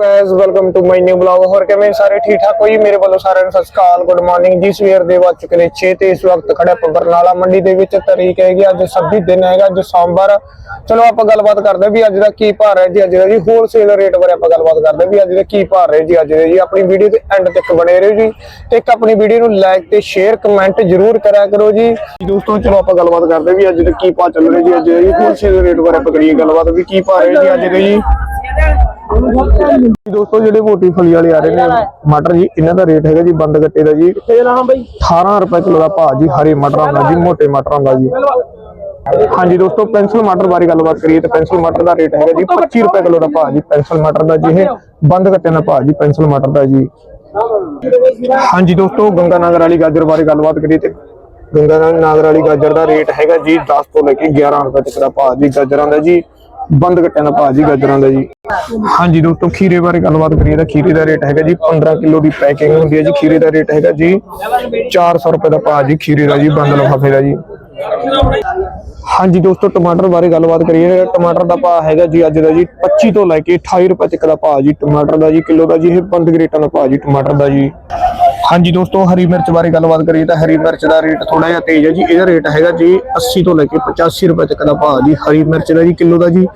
Guys welcome to my new blog ਹੋਰ ਕਿਵੇਂ ਸਾਰੇ ਠੀਕ ਠਾਕ ਹੋਈ ਮੇਰੇ ਵੱਲੋਂ ਸਾਰਿਆਂ ਨੂੰ ਸਤਿ ਸ਼੍ਰੀ ਅਕਾਲ। ਗੁੱਡ ਮਾਰਨਿੰਗ ਜੀ। ਸਵੇਰ ਦੇ ਵੱਜ ਚੁੱਕੇ ਨੇ 6 ਤੇ ਇਸ ਵਕਤ ਖੜਾ ਆਪਾਂ ਮੰਡੀ ਦੇ ਵਿੱਚ। ਤਰੀਕ ਹੈਗੀ ਅੱਜ 26 ਦਿਨ ਹੈਗਾ, ਅੱਜ ਸੋਮਵਾਰ। ਚਲੋ ਆਪਾਂ ਗੱਲਬਾਤ ਕਰਦੇ ਵੀ ਅੱਜ ਦਾ ਕੀ ਭਾਅ ਹੈ ਜੀ, ਅੱਜ ਦਾ ਜੀ ਹੋਲਸੇਲ ਰੇਟ ਬਾਰੇ ਆਪਾਂ ਗੱਲਬਾਤ ਕਰਦੇ ਵੀ ਅੱਜ ਦਾ ਕੀ ਭਾਅ ਹੈ ਜੀ, ਅੱਜ ਦੇ ਜੀ। ਆਪਣੀ ਵੀਡੀਓ ਦੇ ਐਂਡ ਤੱਕ ਬਣੇ ਰਹੋ ਜੀ। ਤੇ ਇੱਕ ਆਪਣੀ ਵੀਡੀਓ ਨੂੰ ਲਾਈਕ ਤੇ ਸ਼ੇਅਰ ਕਮੈਂਟ ਜ਼ਰੂਰ ਕਰਿਆ ਕਰੋ ਜੀ। ਦੋਸਤੋ, ਚਲੋ ਆਪਾਂ ਗੱਲਬਾਤ ਕਰਦੇ ਵੀ ਅੱਜ ਦਾ ਕੀ ਭਾਅ ਚੱਲ ਰਿਹਾ ਜੀ, ਅੱਜ ਹੋਲਸੇਲ ਰੇਟ ਬਾਰੇ ਆਪਾਂ ਕਰੀਏ ਗੱਲਬਾਤ ਵੀ ਕੀ ਭਾਅ ਹੈ ਜੀ, ਅੱਜ ਦੇ ਜੀ। ਦੋਸਤੋ, ਜਿਹੜੇ ਮੋਟੀ ਫਲੀ ਵਾਲੇ ਆ ਰਹੇ ਨੇ, ਮਟਰ ਜੀ, ਇਹਨਾਂ ਦਾ ਰੇਟ ਹੈਗਾ ਜੀ ਬੰਦ ਗੱਟੇ ਦਾ ਜੀ। 18 ਰੁਪਏ ਕਿਲੋ ਦਾ ਭਾਅ ਜੀ, ਹਰੇ ਮਟਰਾਂ ਦਾ ਜੀ, ਮੋਟੇ ਮਟਰਾਂ ਦਾ ਜੀ। ਹਾਂਜੀ ਦੋਸਤੋ ਪੈਨਸਲ ਮਟਰ ਬਾਰੇ ਗੱਲਬਾਤ ਕਰੀਏ ਤਾਂ ਪੈਨਸਲ ਮਟਰ ਦਾ ਰੇਟ ਹੈਗਾ ਜੀ 25 ਰੁਪਏ ਕਿਲੋ ਦਾ ਭਾਅ ਜੀ ਪੈਨਸਲ ਮਟਰ ਦਾ ਜੀ, ਇਹ ਬੰਦ ਗੱਟੇ ਦਾ ਭਾਅ ਜੀ ਪੈਨਸਲ ਮਟਰ ਦਾ ਜੀ। ਹਾਂਜੀ ਦੋਸਤੋ ਗੰਗਾ ਨਗਰ ਵਾਲੀ ਗਾਜਰ ਬਾਰੇ ਗੱਲਬਾਤ ਕਰੀਏ ਤੇ ਗੰਗਾ ਨਗਰ ਵਾਲੀ ਗਾਜਰ ਦਾ ਰੇਟ ਹੈਗਾ ਜੀ 10 ਤੋਂ ਲੈ ਕੇ 11 ਰੁਪਏ ਤੱਕ ਦਾ ਭਾਅ ਜੀ, ਗਾਜਰਾਂ ਦਾ ਜੀ। ਬੰਦ ਗੱਟਿਆਂ ਦਾ ਭਾਅ ਜੀ, ਗਾਜਰਾਂ ਦਾ ਜੀ। ਹਾਂਜੀ ਦੋਸਤੋ, ਖੀਰੇ ਬਾਰੇ ਗੱਲਬਾਤ ਕਰੀਏ ਤਾਂ ਖੀਰੇ ਦਾ ਰੇਟ ਹੈਗਾ ਜੀ 15 ਕਿਲੋ ਦੀ ਪੈਕਿੰਗ ਹੁੰਦੀ ਹੈ ਜੀ। ਖੀਰੇ ਦਾ ਰੇਟ ਹੈਗਾ ਜੀ 400 ਰੁਪਏ ਦਾ ਭਾਅ ਜੀ, ਖੀਰੇ ਦਾ ਜੀ, ਬੰਦ ਲਿਫਾਫੇ ਦਾ ਜੀ। ਹਾਂਜੀ ਦੋਸਤੋ, ਟਮਾਟਰ ਬਾਰੇ ਗੱਲਬਾਤ ਕਰੀਏ ਟਮਾਟਰ ਦਾ ਭਾਅ ਹੈਗਾ ਜੀ ਅੱਜ ਦਾ ਜੀ 25 ਤੋਂ ਲੈ ਕੇ 28 ਰੁਪਏ ਤੱਕ ਦਾ ਭਾਅ ਜੀ। ਟਮਾਟਰ ਦਾ ਜੀ, ਕਿਲੋ ਦਾ ਜੀ, ਇਹ ਬੰਦ ਗਰੇਟਾਂ ਦਾ ਭਾਅ ਜੀ, ਟਮਾਟਰ ਦਾ ਜੀ। ਹਾਂਜੀ ਦੋਸਤੋ, ਹਰੀ ਮਿਰਚ ਬਾਰੇ ਗੱਲਬਾਤ ਕਰੀਏ ਤਾਂ ਹਰੀ ਮਿਰਚ ਦਾ ਰੇਟ ਥੋੜਾ ਜਿਹਾ ਤੇਜ਼ ਹੈ ਜੀ। ਇਹਦਾ ਰੇਟ ਹੈਗਾ ਜੀ 80 ਤੋਂ ਲੈ ਕੇ 85 ਰੁਪਏ ਤੱਕ ਦਾ ਭਾਅ ਜੀ ਹਰੀ ਮਿਰਚ ਦਾ ਜੀ, ਕਿਲੋ ਦਾ ਜੀ,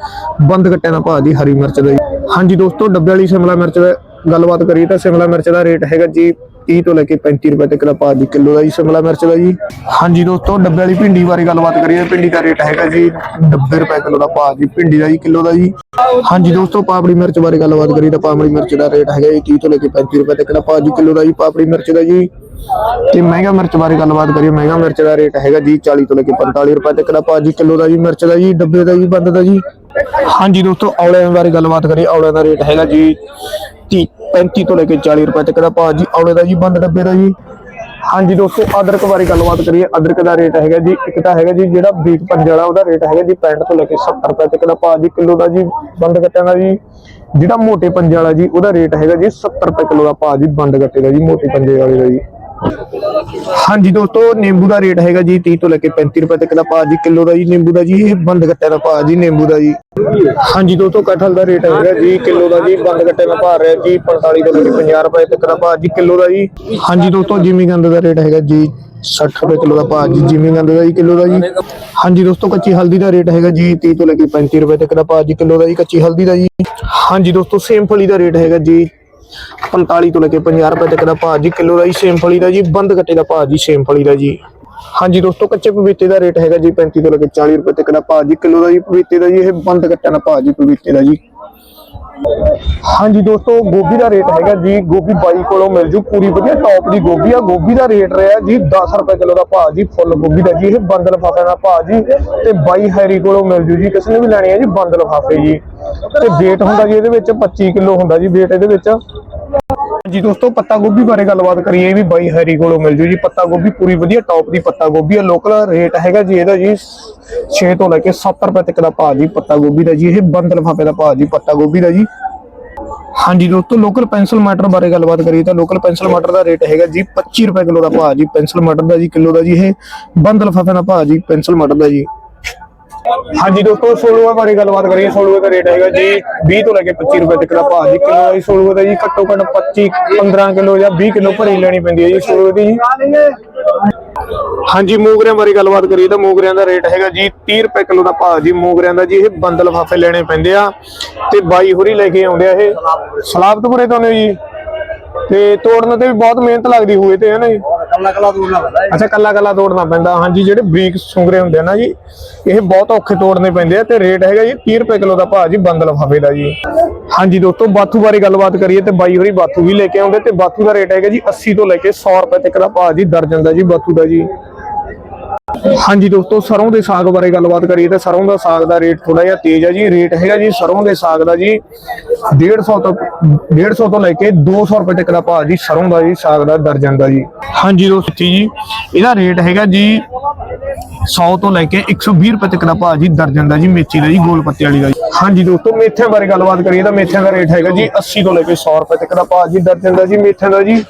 ਬੰਦ ਕੱਟਿਆਂ ਦਾ ਭਾਅ ਜੀ ਹਰੀ ਮਿਰਚ ਦਾ ਜੀ। ਹਾਂਜੀ ਦੋਸਤੋ, ਡੱਬੇ ਵਾਲੀ ਸ਼ਿਮਲਾ ਮਿਰਚ ਦਾ ਗੱਲਬਾਤ ਕਰੀਏ ਤਾਂ ਸ਼ਿਮਲਾ ਮਿਰਚ ਦਾ ਰੇਟ ਹੈਗਾ ਜੀ 30 ਤੋਂ ਲੈ ਕੇ 35 ਰੁਪਏ ਤੱਕ ਦਾ ਭਾਅ ਜੀ ਕਿਲੋ ਦਾ ਜੀ, ਸ਼ਿਮਲਾ ਮਿਰਚ ਦਾ ਜੀ। ਹਾਂਜੀ ਦੋਸਤੋ ਡੱਬੇ ਵਾਲੀ ਭਿੰਡੀ ਬਾਰੇ ਗੱਲਬਾਤ ਕਰੀਏ। ਭਿੰਡੀ ਦਾ ਰੇਟ ਹੈਗਾ ਜੀ 90 ਰੁਪਏ ਕਿਲੋ ਦਾ ਭਾਅ ਜੀ, ਭਿੰਡੀ ਦਾ ਜੀ ਕਿਲੋ ਦਾ ਜੀ। ਹਾਂਜੀ ਦੋਸਤੋ, ਪਾਪੜੀ ਮਿਰਚ ਬਾਰੇ ਗੱਲਬਾਤ ਕਰੀਏ ਤਾਂ ਪਾਪੜੀ ਮਿਰਚ ਦਾ ਰੇਟ ਹੈਗਾ ਜੀ 30 ਤੋਂ ਲੈ ਕੇ 35 ਰੁਪਏ ਤੱਕ ਦਾ ਭਾਅ ਜੀ, ਕਿਲੋ ਦਾ ਜੀ, ਪਾਪੜੀ ਮਿਰਚ ਦਾ ਜੀ। ਤੇ ਮਹਿੰਗਾ ਮਿਰਚ ਬਾਰੇ ਗੱਲਬਾਤ ਕਰੀਏ, ਮਹਿੰਗਾ ਮਿਰਚ ਦਾ ਰੇਟ ਹੈਗਾ ਜੀ 40 ਤੋਂ ਲੈ ਕੇ 45 ਰੁਪਏ ਤੱਕ ਦਾ ਭਾਅ ਜੀ, ਕਿਲੋ ਦਾ ਜੀ ਮਿਰਚ ਦਾ ਜੀ, ਡੱਬੇ ਦਾ ਜੀ, ਬੰਦ ਦਾ ਜੀ। ਹਾਂਜੀ ਦੋਸਤੋ, ਔਲਿਆਂ ਬਾਰੇ ਗੱਲਬਾਤ ਕਰੀਏ, ਔਲਿਆਂ ਦਾ ਰੇਟ ਹੈਗਾ ਜੀ 30 35 ਤੋਂ ਲੈ ਕੇ 40 ਰੁਪਏ ਤੱਕ ਦਾ ਭਾਅ ਜੀ ਔਲੇ ਦਾ ਜੀ, ਬੰਦ ਡੱਬੇ ਦਾ ਜੀ। ਹਾਂਜੀ ਦੋਸਤੋ, ਅਦਰਕ ਬਾਰੇ ਗੱਲਬਾਤ ਕਰੀਏ। ਅਦਰਕ ਦਾ ਰੇਟ ਹੈਗਾ ਜੀ, ਇੱਕ ਤਾਂ ਹੈਗਾ ਜੀ, ਜਿਹੜਾ ਬਰੀਕ ਪੰਜ ਵਾਲਾ, ਉਹਦਾ ਰੇਟ ਹੈਗਾ ਜੀ 65 ਤੋਂ ਲੈ ਕੇ 70 ਰੁਪਏ ਤੱਕ ਦਾ ਭਾਅ ਜੀ, ਕਿਲੋ ਦਾ ਜੀ, ਬੰਦ ਗੱਟਿਆਂ ਦਾ ਜੀ। ਜਿਹੜਾ ਮੋਟੇ ਪੰਜ ਵਾਲਾ ਜੀ, ਉਹਦਾ ਰੇਟ ਹੈਗਾ ਜੀ 70 ਰੁਪਏ ਕਿਲੋ ਦਾ ਭਾਅ ਜੀ, ਬੰਦ ਗੱਟੇ ਦਾ ਜੀ, ਮੋਟੇ ਪੰਜੇ ਵਾਲੇ ਦਾ ਜੀ। ਹਾਂਜੀ ਦੋਸਤੋ, ਨਿੰਬੂ ਦਾ ਰੇਟ ਹੈਗਾ ਜੀ 30 ਤੋਂ ਲੈ ਕੇ 35 ਰੁਪਏ ਤੱਕ ਦਾ ਭਾਅ ਜੀ, ਕਿਲੋ ਦਾ ਜੀ ਨਿੰਬੂ ਦਾ ਜੀ, ਇਹ ਬੰਦ ਗੱਟਿਆਂ ਦਾ ਭਾਅ ਜੀ, ਨਿੰਬੂ ਦਾ ਜੀ। ਹਾਂਜੀ ਦੋਸਤੋ ਕਟਹਲ ਦਾ ਰੇਟ ਹੈਗਾ ਜੀ, ਕਿਲੋ ਦਾ ਜੀ, ਬੰਦ ਗੱਟੇ ਦਾ ਭਾਅ ਰਿਹਾ ਜੀ 45 ਤੋਂ ਲੈ ਕੇ 50 ਰੁਪਏ ਤੱਕ ਦਾ ਭਾਅ ਜੀ, ਕਿਲੋ ਦਾ ਜੀ। ਹਾਂਜੀ ਦੋਸਤੋ, ਜਿਮੀ ਗੰਦ ਦਾ ਰੇਟ ਹੈਗਾ ਜੀ 60 ਰੁਪਏ ਕਿਲੋ ਦਾ ਭਾਅ ਜੀ, ਜਿਮੀ ਗੰਦ ਦਾ ਜੀ, ਕਿਲੋ ਦਾ ਜੀ। ਹਾਂਜੀ ਦੋਸਤੋ, ਕੱਚੀ ਹਲਦੀ ਦਾ ਰੇਟ ਹੈਗਾ ਜੀ 30 ਤੋਂ ਲੈ ਕੇ 35 ਰੁਪਏ ਤੱਕ ਦਾ ਭਾਅ ਜੀ, ਕਿਲੋ ਦਾ ਜੀ, ਕੱਚੀ ਹਲਦੀ ਦਾ ਜੀ। ਹਾਂਜੀ ਦੋਸਤੋ, ਸੇਮ ਫਲੀ ਦਾ ਰੇਟ ਹੈਗਾ ਜੀ 45 ਤੋਂ ਲੈ ਕੇ 50 ਰੁਪਏ ਤੱਕ ਦਾ ਭਾਅ ਜੀ, ਕਿਲੋ ਦਾ ਜੀ, ਸੇਮ ਫਲੀ ਦਾ ਜੀ, ਬੰਦ ਕੱਟੇ ਦਾ ਭਾਅ ਜੀ, ਸੇਮ ਫਲੀ ਦਾ ਜੀ। ਹਾਂਜੀ ਦੋਸਤੋ, ਕੱਚੇ ਪਪੀਤੇ ਦਾ ਰੇਟ ਹੈਗਾ ਜੀ 35 ਤੋਂ ਲੈ ਕੇ 40 ਰੁਪਏ ਤੱਕ ਦਾ ਭਾਅ ਜੀ, ਕਿਲੋ ਦਾ ਜੀ ਪਪੀਤੇ ਦਾ ਜੀ, ਇਹ ਬੰਦ ਗੱਟਿਆਂ ਦਾ ਭਾਅ ਜੀ, ਪਪੀਤੇ ਦਾ ਜੀ। ਹਾਂਜੀ ਦੋਸਤੋ, ਗੋਭੀ ਦਾ ਰੇਟ ਹੈਗਾ ਜੀ, ਗੋਭੀ ਬਾਈ ਕੋਲੋਂ ਮਿਲ ਜੂ, ਪੂਰੀ ਵਧੀਆ ਟੌਪ ਦੀ ਗੋਭੀ ਆ। ਗੋਭੀ ਦਾ ਰੇਟ ਰਿਹਾ ਜੀ 10 ਰੁਪਏ ਕਿਲੋ ਦਾ ਭਾਅ ਜੀ, ਫੁੱਲ ਗੋਭੀ ਦਾ ਜੀ, ਇਹ ਬੰਦ ਲਫਾਫੇ ਦਾ ਭਾਅ ਜੀ। ਤੇ ਬਾਈ ਹੈਰੀ ਕੋਲੋਂ ਮਿਲ ਜੂ ਜੀ, ਕਿਸੇ ਨੇ ਵੀ ਲੈਣੀ ਹੈ ਜੀ ਬੰਦ ਲਫਾਫੇ ਜੀ। ਤੇ weight ਹੁੰਦਾ ਜੀ ਇਹਦੇ ਵਿੱਚ 25 ਕਿਲੋ ਹੁੰਦਾ ਜੀ, weight ਇਹਦੇ ਵਿੱਚ। ਜੀ ਦੋਸਤੋ, ਪੱਤਾ ਗੋਭੀ ਬਾਰੇ ਗੱਲਬਾਤ ਕਰੀਏ ਵੀ ਬਾਈ ਹੈਰੀ ਕੋਲੋਂ ਮਿਲ ਜੂ ਜੀ। ਪੱਤਾ ਗੋਭੀ ਪੂਰੀ ਵਧੀਆ ਟੌਪ ਦੀ ਪੱਤਾ ਗੋਭੀ ਹੈ ਲੋਕਲ ਰੇਟ ਹੈਗਾ ਜੀ, ਇਹਦਾ ਜੀ 6 ਤੋਂ ਲੈ ਕੇ 70 ਰੁਪਏ ਤੱਕ ਦਾ ਭਾਅ ਜੀ ਪੱਤਾ ਗੋਭੀ ਦਾ ਜੀ, ਇਹ ਬੰਦ ਲਫਾਫੇ ਦਾ ਭਾਅ ਜੀ ਪੱਤਾ ਗੋਭੀ ਦਾ ਜੀ। ਹਾਂਜੀ ਦੋਸਤੋ ਲੋਕਲ ਪੈਨਸਲ ਮਟਰ ਬਾਰੇ ਗੱਲਬਾਤ ਕਰੀਏ ਤਾਂ ਲੋਕਲ ਪੈਨਸਲ ਮਟਰ ਦਾ ਰੇਟ ਹੈਗਾ ਜੀ 25 ਰੁਪਏ ਕਿਲੋ ਦਾ ਭਾਅ ਜੀ ਪੈਨਸਲ ਮਟਰ ਦਾ ਜੀ ਕਿਲੋ ਦਾ ਜੀ, ਇਹ ਬੰਦ ਲਫਾਫੇ ਦਾ ਭਾਅ ਜੀ ਪੈਨਸਲ ਮਟਰ ਦਾ ਜੀ। ਹਾਂਜੀ ਦੋਸਤੋ, ਸੋਲੂਆ ਬਾਰੇ ਗੱਲਬਾਤ ਕਰੀਏ। ਸੋਲੂਆ ਦਾ ਰੇਟ ਹੈਗਾ ਜੀ 20 ਤੋਂ ਲੈ ਕੇ 25 ਰੁਪਏ ਤੱਕ ਦਾ ਭਾਅ ਜੀ। ਕਿਲੋ ਦਾ ਸੋਲੂਆ ਦਾ ਜੀ ਘੱਟੋ ਘੱਟ 25 15 ਕਿਲੋ ਜਾਂ 20 ਕਿਲੋ ਭਰੀ ਲੈਣੀ ਪੈਂਦੀ ਹੈ ਜੀ ਸੋਲੂਆ ਦੀ ਹਾਂਜੀ, ਮੂੰਗਰਿਆਂ ਬਾਰੇ ਗੱਲਬਾਤ ਕਰੀਏ ਤਾਂ ਮੂੰਗਰਿਆਂ ਦਾ ਰੇਟ ਹੈਗਾ ਜੀ 30 ਰੁਪਏ ਕਿਲੋ ਦਾ ਭਾਅ ਜੀ। ਮੋਗਰਿਆਂ ਦਾ ਜੀ ਇਹ ਬੰਦ ਲਫਾਫੇ ਲੈਣੇ ਪੈਂਦੇ ਆ ਤੇ ਬਾਈ ਹੋਰੀ ਲੈ ਕੇ ਆਉਂਦੇ ਆ ਇਹ। ਸਲਾਬਤਪੁਰੇ ਤੋਂ ਨੇ ਜੀ। ਤੇ ਤੋੜਨ ਤੇ ਵੀ ਬਹੁਤ ਮਿਹਨਤ ਲੱਗਦੀ ਹੋਏ ਤੇ, ਹੈ ਨਾ ਜੀ। ਕੱਲਾ ਕੱਲਾ ਦੂਰਨਾ ਪਤਾ ਅੱਛਾ, ਕੱਲਾ ਕੱਲਾ ਤੋੜਨਾ ਪੈਂਦਾ। ਹਾਂਜੀ, ਜਿਹੜੇ ਬਰੀਕ ਸੁੰਗਰੇ ਹੁੰਦੇ ਆ ਨਾ ਜੀ, ਇਹ ਬਹੁਤ ਔਖੇ ਤੋੜਨੇ ਪੈਂਦੇ ਆ ਤੇ ਰੇਟ ਹੈਗਾ ਜੀ 30 ਰੁਪਏ ਕਿਲੋ ਦਾ ਭਾਅ ਜੀ ਬੰਦ ਲਫਾਫੇ ਦਾ ਜੀ। ਹਾਂਜੀ ਦੋਸਤੋ, ਬਾਥੂ ਬਾਰੇ ਗੱਲਬਾਤ ਕਰੀਏ ਤੇ ਬਾਈ ਹੋਰੀ ਬਾਥੂ ਵੀ ਲੈ ਕੇ ਆਉਂਦੇ ਤੇ ਬਾਥੂ ਦਾ ਰੇਟ ਹੈਗਾ ਜੀ 80 ਤੋਂ ਲੈ ਕੇ 100 ਰੁਪਏ ਤੱਕ ਦਾ ਭਾਅ ਜੀ ਦਰਜਨ ਦਾ ਜੀ ਬਾਥੂ ਦਾ ਜੀ। ਹਾਂਜੀ ਦੋਸਤੋ ਸਰੋਂ ਦੇ ਸਾਗ ਬਾਰੇ ਗੱਲਬਾਤ ਕਰੀਏ ਤਾਂ ਸਰੋਂ ਦਾ ਸਾਗ ਦਾ ਰੇਟ ਥੋੜਾ ਜਿਹਾ ਤੇਜ਼ ਹੈ ਜੀ। ਰੇਟ ਹੈਗਾ ਜੀ ਸਰੋਂ ਦੇ ਸਾਗ ਦਾ ਜੀ 150 ਤੋਂ 150 ਤੋਂ ਲੈ ਕੇ 200 ਰੁਪਏ ਤੱਕ ਦਾ ਭਾਅ ਜੀ ਸਰੋਂ ਦਾ ਜੀ ਸਾਗ ਦਾ ਦਰਜਨ ਦਾ ਜੀ। ਹਾਂਜੀ ਦੋਸਤੋ ਜੀ, ਇਹਦਾ ਰੇਟ ਹੈਗਾ ਜੀ 100 ਤੋਂ ਲੈ ਕੇ 120 ਰੁਪਏ ਤੱਕ ਦਾ ਭਾਅ ਜੀ ਦਰਜਨ ਦਾ ਜੀ ਮੇਥੀ ਦਾ ਜੀ, ਗੋਲ ਪੱਤੇ ਵਾਲੀ ਦਾ ਜੀ। ਹਾਂਜੀ ਦੋਸਤੋ, ਮੇਥਿਆਂ ਬਾਰੇ ਗੱਲਬਾਤ ਕਰੀਏ ਤਾਂ ਮੇਥਿਆਂ ਦਾ ਰੇਟ ਹੈਗਾ ਜੀ 80 ਤੋਂ ਲੈ ਕੇ 100 ਰੁਪਏ ਤੱਕ ਦਾ ਭਾਅ ਜੀ ਦਰਜਨ ਦਾ ਜੀ, ਮੇਥਿਆਂ ਦਾ ਜੀ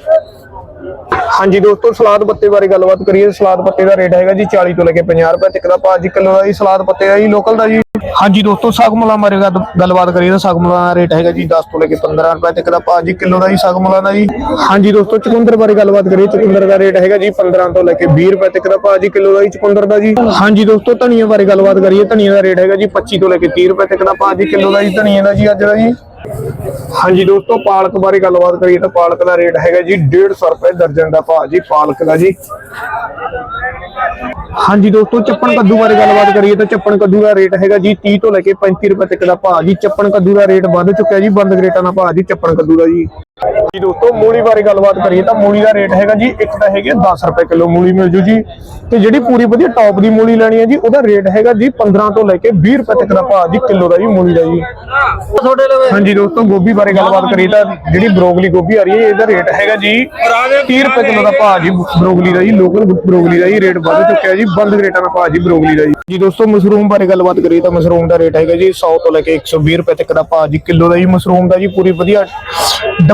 ਹਾਂਜੀ ਦੋਸਤੋ, ਸਲਾਦ ਪੱਤੇ ਬਾਰੇ ਗੱਲਬਾਤ ਕਰੀਏ। ਸਲਾਦ ਪੱਤੇ ਦਾ ਰੇਟ ਹੈਗਾ ਜੀ 40 ਤੋਂ ਲੈ ਕੇ 50 ਰੁਪਏ ਤੱਕ ਦਾ। ਭਾਅ ਜੀ, ਕਿਲੋ ਦਾ ਜੀ ਸਲਾਦ ਪੱਤੇ ਦਾ ਜੀ ਲੋਕਲ ਦਾ ਜੀ। ਹਾਂਜੀ ਦੋਸਤੋ, ਸਾਗਮਲਾ ਬਾਰੇ ਗੱਲਬਾਤ ਕਰੀਏ ਤਾਂ ਸਾਗਮਲਾ ਦਾ ਰੇਟ ਹੈਗਾ ਜੀ 10 ਤੋਂ ਲੈ ਕੇ 15 ਰੁਪਏ ਤੱਕ ਦਾ। ਭਾਅ ਜੀ, ਕਿਲੋ ਦਾ ਜੀ ਸਾਗਮਲਾ ਦਾ ਜੀ। ਹਾਂਜੀ ਦੋਸਤੋ, ਚੁਕੰਦਰ ਬਾਰੇ ਗੱਲਬਾਤ ਕਰੀਏ। ਚੁਕੰਦਰ ਦਾ ਰੇਟ ਹੈਗਾ ਜੀ 15 ਤੋਂ ਲੈ ਕੇ 20 ਰੁਪਏ ਤੱਕ ਦਾ। ਭਾਅ ਜੀ, ਕਿਲੋ ਦਾ ਜੀ ਚੁਕੰਦਰ ਦਾ ਜੀ। ਹਾਂਜੀ ਦੋਸਤੋ ਧਨੀਆ ਬਾਰੇ ਗੱਲਬਾਤ ਕਰੀਏ। ਧਨੀਆ ਦਾ ਰੇਟ ਹੈਗਾ ਜੀ 25 ਤੋਂ ਲੈ ਕੇ 30 ਰੁਪਏ ਤੱਕ ਦਾ। ਭਾਅ ਜੀ, ਕਿਲੋ ਦਾ ਜੀ ਧਨੀਆ ਦਾ ਜੀ ਅੱਜ ਦਾ ਜੀ। ਹਾਂਜੀ ਦੋਸਤੋ, ਪਾਲਕ ਬਾਰੇ ਗੱਲਬਾਤ ਕਰੀਏ ਤਾਂ ਪਾਲਕ ਦਾ ਰੇਟ ਹੈਗਾ ਜੀ 150 ਰੁਪਏ ਦਰਜਨ ਦਾ ਭਾਅ ਜੀ, ਪਾਲਕ ਦਾ ਜੀ। ਹਾਂਜੀ ਦੋਸਤੋ, ਚੱਪਣ ਕੱਦੂ ਬਾਰੇ ਗੱਲਬਾਤ ਕਰੀਏ ਤਾਂ ਚੱਪਣ ਕੱਦੂ ਦਾ ਰੇਟ ਹੈਗਾ ਜੀ 30 ਤੋਂ ਲੈ ਕੇ 35 ਰੁਪਏ ਤੱਕ ਦਾ ਭਾਅ ਜੀ। ਚੱਪਣ ਕੱਦੂ ਦਾ ਰੇਟ ਵੱਧ ਚੁੱਕਿਆ ਜੀ, ਬੰਦ ਗਰੇਟਾਂ ਦਾ ਭਾਅ ਜੀ, ਚੱਪਣ ਕੱਦੂ ਦਾ ਜੀ। ਜੀ ਦੋਸਤੋ, ਮੂਲੀ ਬਾਰੇ ਗੱਲਬਾਤ ਕਰੀਏ ਤਾਂ ਮੂਲੀ ਦਾ ਰੇਟ ਹੈਗਾ ਜੀ, ਇੱਕ ਤਾਂ ਹੈਗੇ 10 ਰੁਪਏ ਕਿਲੋ ਮੂਲੀ ਮਿਲ ਜੂ ਜੀ। ਤੇ ਜਿਹੜੀ ਪੂਰੀ ਵਧੀਆ ਟੌਪ ਦੀ ਮੂਲੀ ਲੈਣੀ ਹੈ ਜੀ, ਉਹਦਾ ਰੇਟ ਹੈਗਾ ਜੀ 15 ਤੋਂ ਲੈ ਕੇ 20 ਰੁਪਏ ਤੱਕ ਦਾ ਭਾਅ ਜੀ, ਕਿਲੋ ਦਾ ਜੀ ਮੂਲੀ ਦਾ ਜੀ। ਹਾਂਜੀ ਦੋਸਤੋ, ਗੋਭੀ ਬਾਰੇ ਗੱਲਬਾਤ ਕਰੀਏ ਤਾਂ ਜਿਹੜੀ ਬਰੋਕਲੀ ਗੋਭੀ ਆ ਰਹੀ ਹੈ, ਇਹਦਾ ਰੇਟ ਹੈਗਾ ਜੀ 30 ਰੁਪਏ ਕਿਲੋ ਦਾ ਭਾਅ ਜੀ, ਬਰੋਕਲੀ ਦਾ ਜੀ ਲੋਕਲ ਬਰੋਕਲੀ ਦਾ ਜੀ, ਰੇਟ ਵੱਧ ਚੁੱਕਿਆ ਜੀ, ਬੰਦ ਰੇਟਾਂ ਦਾ ਭਾਅ ਜੀ, ਬਰੋਕਲੀ ਦਾ ਜੀ। ਜੀ ਦੋਸਤੋ, ਮਸ਼ਰੂਮ ਬਾਰੇ ਗੱਲਬਾਤ ਕਰੀਏ ਤਾਂ ਮਸ਼ਰੂਮ ਦਾ ਰੇਟ ਹੈਗਾ ਜੀ 100 ਤੋਂ ਲੈ ਕੇ 120 ਰੁਪਏ ਤੱਕ ਦਾ ਭਾਅ ਜੀ, ਕਿਲੋ ਦਾ ਜੀ ਮਸ਼ਰੂਮ ਦਾ ਜੀ, ਪੂਰੀ ਵਧੀਆ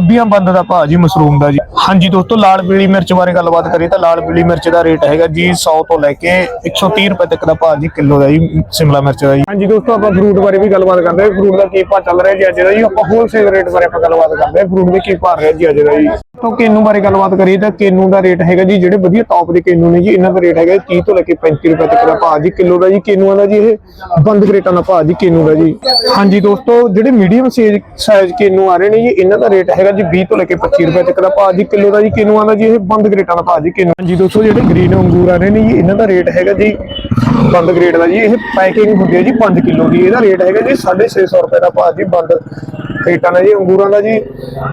ਡੱਬੀਆਂ ਬੰਦ ਦਾ ਭਾਅ ਜੀ ਮਸ਼ਰੂਮ ਦਾ ਜੀ। ਹਾਂਜੀ ਦੋਸਤੋ, ਲਾਲ ਪੀਲੀ ਮਿਰਚ ਬਾਰੇ ਗੱਲਬਾਤ ਕਰੀਏ ਤਾਂ ਲਾਲ ਪੀਲੀ ਮਿਰਚ ਦਾ ਰੇਟ ਹੈਗਾ ਜੀ 100 ਤੋਂ ਲੈ ਕੇ 130 ਰੁਪਏ ਤੱਕ ਦਾ ਭਾਅ ਜੀ, ਕਿਲੋ ਦਾ ਜੀ, ਸ਼ਿਮਲਾ ਮਿਰਚ ਦਾ ਜੀ। ਹਾਂਜੀ ਦੋਸਤੋ, ਆਪਾਂ ਫਰੂਟ ਬਾਰੇ ਵੀ ਗੱਲਬਾਤ ਕਰਦੇ ਹਾਂ। ਫਰੂਟ ਦਾ ਕੀ ਭਾਅ ਚੱਲ ਰਿਹਾ ਜੀ ਅੱਜ ਦਾ ਜੀ? ਆਪਾਂ ਹੋਲਸੇਲ ਰੇਟ ਬਾਰੇ ਆਪਾਂ ਗੱਲਬਾਤ ਕਰਦੇ ਹਾਂ। ਫਰੂਟ ਦੇ ਕੀ ਭਾਅ ਰਿਹਾ ਜੀ ਅੱਜ ਦਾ ਜੀ? ਤੋਂ ਕੇਨੂ ਬਾਰੇ ਗੱਲਬਾਤ ਕਰੀਏ ਤਾਂ ਕੇਨੂ ਦਾ ਰੇਟ ਹੈਗਾ ਜੀ, ਜਿਹੜੇ ਵਧੀਆ ਟੌਪ ਦੇ ਕੇਨੂ ਨੇ ਜੀ, ਇਹਨਾਂ ਦਾ ਰੇਟ ਹੈਗਾ 30 ਤੋਂ ਲੈ ਕੇ 35 ਰੁਪਏ ਤੱਕ ਦਾ ਭਾਅ ਜੀ, ਕਿਲੋ ਦਾ ਜੀ, ਕੇਨੂਆਂ ਦਾ ਜੀ ਇਹ? ਬੰਦ ਗਰੇਟਾਂ ਦਾ ਭਾਅ ਜੀ, ਕੇਨੂ ਦਾ ਜੀ। ਹਾਂਜੀ ਦੋਸਤੋ, ਜਿਹੜੇ ਮੀਡੀਅਮ ਸਾਈਜ਼ ਕੇਨੂ ਆ ਰਹੇ ਨੇ ਜੀ, ਇਹਨਾਂ ਦਾ ਰੇਟ ਹੈਗਾ ਜੀ 20 ਤੋਂ ਲੈ ਕੇ 25 ਰੁਪਏ ਤੱਕ ਦਾ ਭਾਅ ਜੀ, ਕਿਲੋ ਦਾ ਜੀ ਕੇਨੂਆਂ ਦਾ ਜੀ, ਇਹ ਬੰਦ ਗਰੇਟਾਂ ਦਾ ਭਾਅ ਜੀ ਕੇਨੂ? ਹਾਂਜੀ, ਦੋਸਤੋ ਜਿਹੜੇ ਗ੍ਰੀਨ ਅੰਗੂਰ ਆ ਰਹੇ ਨੇ ਜੀ, ਇਹਨਾਂ ਦਾ ਰੇਟ ਹੈਗਾ ਜੀ, ਬੰਦ ਗ੍ਰੇਡ ਦਾ ਜੀ, ਇਹ ਪੈਕਿੰਗ ਹੁੰਦੀ ਹੈ ਜੀ 5 ਕਿਲੋ ਦੀ, ਇਹਦਾ ਰੇਟ ਹੈਗਾ ਜੀ 650 ਰੁਪਏ ਦਾ ਭਾਅ ਜੀ, ਬੰਦ ਰੇਟਾਂ ਦਾ ਜੀ, ਅੰਗੂਰਾਂ ਦਾ ਜੀ।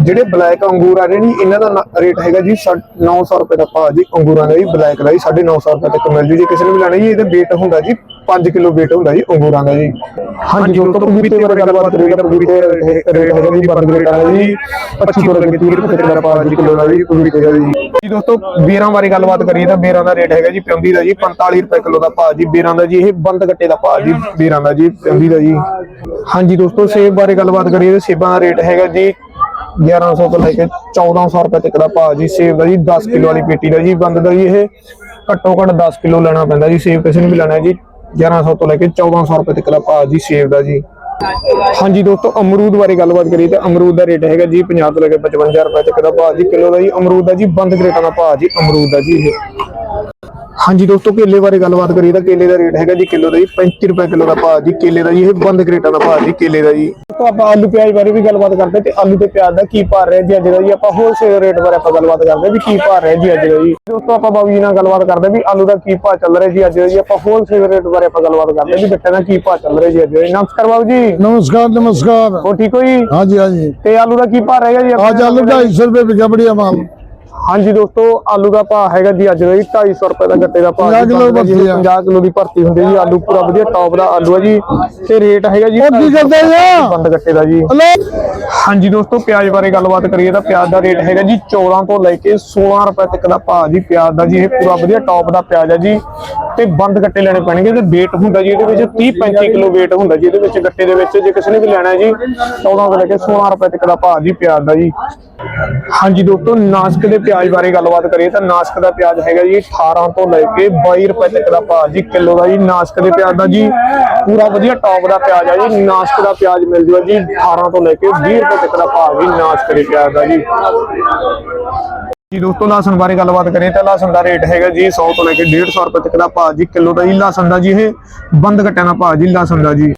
ਜਿਹੜੇ ਬਲੈਕ ਅੰਗੂਰ ਆ ਰਹੇ ਨੇ, ਇਹਨਾਂ ਦਾ ਰੇਟ ਹੈਗਾ ਜੀ 900 ਰੁਪਏ ਦਾ ਭਾਅ ਜੀ, ਅੰਗੂਰਾਂ ਦਾ ਜੀ, ਬਲੈਕ ਦਾ ਜੀ 950 ਰੁਪਏ ਤੱਕ ਮਿਲ ਜੂ ਜੀ, ਕਿਸੇ ਨੇ ਵੀ ਲੈਣਾ ਜੀ, ਇਹਦਾ weight ਹੁੰਦਾ ਜੀ 5 ਕਿਲੋ weight ਹੁੰਦਾ ਜੀ ਅੰਗੂਰਾਂ ਦਾ ਜੀ। ਹਾਂਜੀ ਦੋਸਤੋ ਪਪੀਤੇ ਬਾਰੇ ਗੱਲਬਾਤ ਕਰੀਏ ਤਾਂ ਪਪੀਤੇ ਦਾ ਰੇਟ ਹੈਗਾ ਜੀ ਬੰਦ ਗ੍ਰੇਡ ਦਾ ਜੀ 25 ਤੋਂ ਲੈ ਕੇ 30 ਰੁਪਏ ਦਾ ਭਾਅ ਜੀ ਕਿਲੋ ਦਾ ਜੀ ਪਪੀਤੇ ਦਾ ਜੀ ਜੀ ਦੋਸਤੋ ਬੇਰਾਂ ਬਾਰੇ ਗੱਲਬਾਤ ਕਰੀਏ ਤਾਂ ਬੇਰਾਂ ਦਾ ਰੇਟ ਹੈਗਾ ਜੀ ਪਿੰਦੀ ਦਾ ਜੀ 45 ਰੁਪਏ ਕਿਲੋ ਦਾ ਭਾਅ ਜੀ ਬੇਰਾਂ ਦਾ ਜੀ ਇਹ ਬੰਦ ਗੱਟੇ ਦਾ ਭਾਅ ਜੀ ਬੇਰਾਂ ਦਾ ਜੀ ਪਿੰਦੀ ਦਾ ਜੀ। ਹਾਂਜੀ ਦੋਸਤੋ ਸੇਬ ਬਾਰੇ ਗੱਲਬਾਤ ਕਰੀਏ ਤਾਂ ਸੇਬਾਂ ਦਾ ਰੇਟ ਹੈਗਾ ਜੀ 1100 ਤੋਂ ਲੈ ਕੇ 1400 ਰੁਪਏ ਤੱਕ ਦਾ ਭਾਅ ਜੀ ਸੇਬ ਦਾ ਜੀ 10 ਕਿਲੋ ਵਾਲੀ ਪੇਟੀ ਦਾ ਜੀ ਬੰਦ ਦਾ ਜੀ ਇਹ। ਘੱਟੋ ਘੱਟ 10 ਕਿਲੋ ਲੈਣਾ ਪੈਂਦਾ ਜੀ ਸੇਬ ਕਿਸੇ ਨੂੰ ਵੀ ਲੈਣਾ ਜੀ। 1100 ਤੋਂ ਲੈ ਕੇ 1400 ਰੁਪਏ ਤੱਕ ਦਾ ਭਾਅ ਜੀ ਸੇਬ ਦਾ ਜੀ। ਹਾਂਜੀ ਦੋਸਤੋ, ਅਮਰੂਦ ਬਾਰੇ ਗੱਲਬਾਤ ਕਰੀਏ ਤਾਂ ਅਮਰੂਦ ਦਾ ਰੇਟ ਹੈਗਾ ਜੀ 50 ਤੋਂ ਲੈ ਕੇ 55 ਰੁਪਏ ਤੱਕ ਦਾ ਭਾਅ ਜੀ। ਕਿਲੋ ਦਾ ਜੀ ਅਮਰੂਦ ਦਾ ਜੀ, ਬੰਦ ਗ੍ਰੇਟਾਂ ਦਾ ਭਾਅ ਜੀ ਅਮਰੂਦ ਦਾ ਜੀ ਇਹ। ਹਾਂਜੀ ਦੋਸਤੋ, ਕੇਲੇ ਬਾਰੇ ਗੱਲਬਾਤ ਕਰੀਏ ਤਾਂ ਕੇਲੇ ਦਾ ਰੇਟ ਹੈਗਾ ਜੀ ਕਿਲੋ ਦਾ ਜੀ 35 ਰੁਪਏ ਕਿਲੋ ਦਾ ਭਾਅ ਜੀ। ਕੇਲੇ ਦਾ ਜੀ ਇਹ ਬੰਦ ਗ੍ਰੇਟਾਂ ਦਾ ਭਾਅ ਜੀ, ਕੇਲੇ ਦਾ ਜੀ। ਤਾਂ ਆਪਾਂ ਆਲੂ ਪਿਆਜ਼ ਬਾਰੇ ਵੀ ਗੱਲਬਾਤ ਕਰਦੇ ਤੇ ਆਲੂ ਤੇ ਪਿਆਜ਼ ਦਾ ਕੀ ਭਾਅ ਰਿਹਾ ਜੀ ਅੱਜ ਦਾ ਜੀ? ਆਪਾਂ ਹੋਲਸੇਲ ਰੇਟ ਬਾਰੇ ਆਪਾਂ ਗੱਲਬਾਤ ਕਰਦੇ ਵੀ ਕੀ ਭਾਅ ਰਿਹਾ ਜੀ ਅੱਜ ਦਾ ਜੀ। ਦੋਸਤੋ ਆਪਾਂ ਬਾਬੂ ਜੀ ਨਾਲ ਗੱਲਬਾਤ ਕਰਦੇ ਵੀ ਆਲੂ ਦਾ ਕੀ ਭਾਅ ਚੱਲ ਰਿਹਾ ਜੀ ਅੱਜ ਦਾ ਜੀ। ਆਪਾਂ ਹੋਲਸੇਲ ਰੇਟ ਬਾਰੇ ਆਪਾਂ ਗੱਲਬਾਤ ਕਰਦੇ ਵੀ ਬੱਟੇ ਦਾ ਕੀ ਭਾਅ ਚੱਲ ਰਿਹਾ ਜੀ ਅੱਜ ਦਾ ਨਮਸਕਾਰ ਬਾਬੂ ਜੀ। ਨਮਸਕਾਰ ਨਮਸਕਾਰ। ਹੋ ਠੀਕ ਹੋ ਜੀ? ਹਾਂਜੀ ਹਾਂਜੀ। ਤੇ ਆਲੂ ਦਾ ਕੀ ਭਾਅ ਰਹੇਗਾ ਜੀ ਅੱਜ ਆਲੂ 250 ਰੁਪਏ ਵਿਕਿਆ ਬੜੀਆ ਮਾਲ। ਹਾਂਜੀ ਦੋਸਤੋ ਆਲੂ ਦਾ ਭਾਅ ਹੈਗਾ ਜੀ ਅੱਜ ਦਾ ਜੀ 250 ਰੁਪਏ ਦਾ ਗੱਟੇ ਦਾ ਭਾਅ 50 ਕਿਲੋ ਬਣਦਾ ਜੀ, ਭਰਤੀ ਆ। 50 ਕਿਲੋ ਦੀ ਭਰਤੀ ਹੁੰਦੀ ਜੀ ਆਲੂ ਪੂਰਾ ਵਧੀਆ ਟੌਪ ਦਾ ਆਲੂ ਹੈ ਜੀ। ਤੇ ਰੇਟ ਹੈਗਾ ਜੀ ਕੀ 250 ਕਰਦੇ ਆ? ਬੰਦ ਗੱਟੇ ਦਾ ਜੀ। ਹਾਂਜੀ ਦੋਸਤੋ ਪਿਆਜ਼ ਬਾਰੇ ਗੱਲਬਾਤ ਕਰੀਏ ਤਾਂ ਪਿਆਜ਼ ਦਾ ਰੇਟ ਹੈਗਾ ਜੀ 14 ਤੋਂ ਲੈ ਕੇ 16 ਰੁਪਏ ਤੱਕ ਦਾ ਭਾਅ ਜੀ ਪਿਆਜ਼ ਦਾ ਜੀ। ਇਹ ਪੂਰਾ ਵਧੀਆ ਟੌਪ ਦਾ ਪਿਆਜ਼ ਹੈ ਜੀ। ਤੇ ਬੰਦ ਗੱਟੇ ਲੈਣੇ ਪੈਣਗੇ ਤੇ weight ਹੁੰਦਾ ਜੀ ਇਹਦੇ ਵਿੱਚ 30 35 ਕਿਲੋ weight ਹੁੰਦਾ ਜੀ ਇਹਦੇ ਵਿੱਚ ਗੱਟੇ ਦੇ ਵਿੱਚ, ਜੇ ਕਿਸੇ ਨੇ ਵੀ ਲੈਣਾ ਹੈ ਜੀ 14 ਤੋਂ ਲੈ ਕੇ 16 ਰੁਪਏ ਤੱਕ ਦਾ ਭਾਅ ਜੀ ਪਿਆਜ਼ ਦਾ ਜੀ। ਹਾਂਜੀ ਦੋਸਤੋ, ਨਾਸਕ ਦੇ ਪਿਆਜ਼ ਬਾਰੇ ਗੱਲਬਾਤ ਕਰੀਏ ਤਾਂ ਨਾਸਕ ਦਾ ਪਿਆਜ਼ ਹੈਗਾ ਜੀ 18 ਤੋਂ ਲੈ ਕੇ 22 ਰੁਪਏ ਤੱਕ ਦਾ ਭਾਅ ਜੀ ਕਿਲੋ ਦਾ ਜੀ। ਨਾਸਕ ਦੇ ਪਿਆਜ਼ ਦਾ ਜੀ ਪੂਰਾ ਵਧੀਆ ਟੌਪ ਦਾ ਪਿਆਜ਼ ਆ ਜੀ। ਨਾਸਕ ਦਾ ਪਿਆਜ਼ ਮਿਲ ਜੂਗਾ ਜੀ 18 ਤੋਂ ਲੈ ਕੇ 20 ਰੁਪਏ ਤੱਕ ਦਾ ਭਾਅ ਜੀ ਨਾਸਕ ਦੇ ਪਿਆਜ਼ ਦਾ ਜੀ। ਜੀ ਦੋਸਤੋ ਲਸਣ ਬਾਰੇ ਗੱਲਬਾਤ ਕਰੀਏ ਤਾਂ ਲਸਣ ਦਾ ਰੇਟ ਹੈਗਾ ਜੀ 100 ਤੋਂ ਲੈ ਕੇ 150 ਰੁਪਏ ਤੱਕ ਦਾ ਭਾਅ ਜੀ, ਕਿਲੋ ਦਾ ਜੀ ਲਸਣ ਦਾ ਜੀ ਇਹ, ਬੰਦ ਘਟਿਆਂ ਦਾ ਭਾਅ ਜੀ ਲਸਣ ਦਾ ਜੀ।